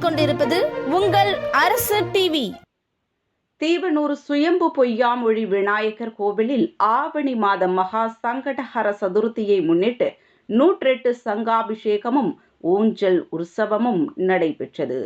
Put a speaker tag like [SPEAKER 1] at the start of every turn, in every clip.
[SPEAKER 1] கொண்டிருப்பது உங்கள் அரசு டிவி தீவனூர் சுயம்பு பொய்யாமொழி விநாயகர் கோவிலில் ஆவணி மாத மகா சங்கடஹர சதுர்த்தியை முன்னிட்டு நூற்றெட்டு சங்காபிஷேகமும் ஊஞ்சல் உற்சவமும் நடைபெற்றது.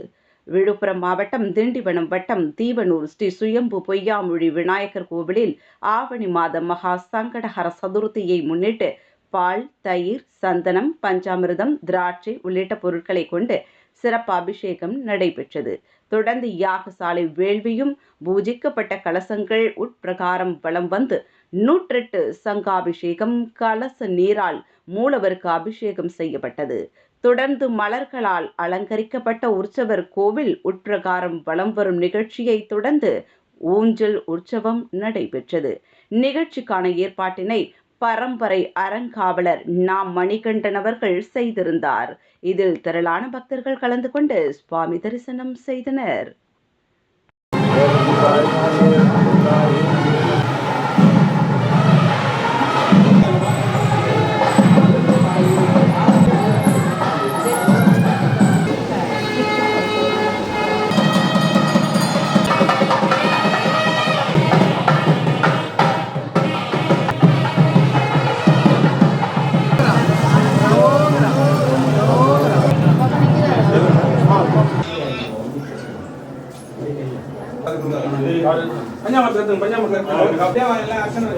[SPEAKER 1] விழுப்புரம் மாவட்டம் திண்டிவனம் வட்டம் தீவனூர் ஸ்ரீ சுயம்பு பொய்யாமொழி விநாயகர் கோவிலில் ஆவணி மாத மகா சங்கடஹர சதுர்த்தியை முன்னிட்டு பால் தயிர் சந்தனம் பஞ்சாமிர்தம் திராட்சை உள்ளிட்ட பொருட்களை கொண்டு சிறப்பு அபிஷேகம் நடைபெற்றது. தொடர்ந்து யாகசாலை வேள்வியும் பூஜிக்கப்பட்ட கலசங்கள் உட்பிரகாரம் வலம் வந்து நூற்றெட்டு சங்காபிஷேகம் கலச நீரால் மூலவருக்கு அபிஷேகம் செய்யப்பட்டது. தொடர்ந்து மலர்களால் அலங்கரிக்கப்பட்ட உற்சவர் கோவில் உட்பிரகாரம் வலம் வரும் நிகழ்ச்சியை தொடர்ந்து ஊஞ்சல் உற்சவம் நடைபெற்றது. நிகழ்ச்சிக்கான ஏற்பாட்டினை பரம்பரை அறங்காவலர் நாம் மணிகண்டன் அவர்கள் செய்திருந்தார். இதில் திரளான பக்தர்கள் கலந்து கொண்டு சுவாமி தரிசனம் செய்தனர்.
[SPEAKER 2] பஞ்சாமத்தில் பஞ்சாமத்தில் அப்படியே எல்லாம் அர்ச்சனை